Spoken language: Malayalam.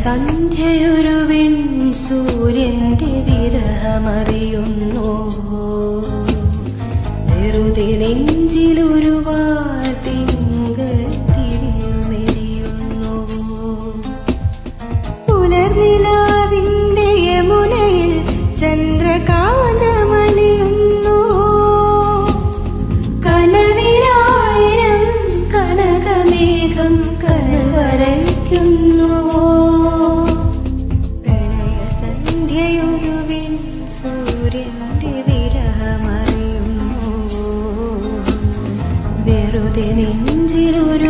പ്രണയസന്ധ്യയൊരുവിൻ സൂര്യന്റെ വിരഹമറിയുന്നു. വെറുതെ നെഞ്ചിലൊരു തിങ്കൾ നെഞ്ചിലൊരു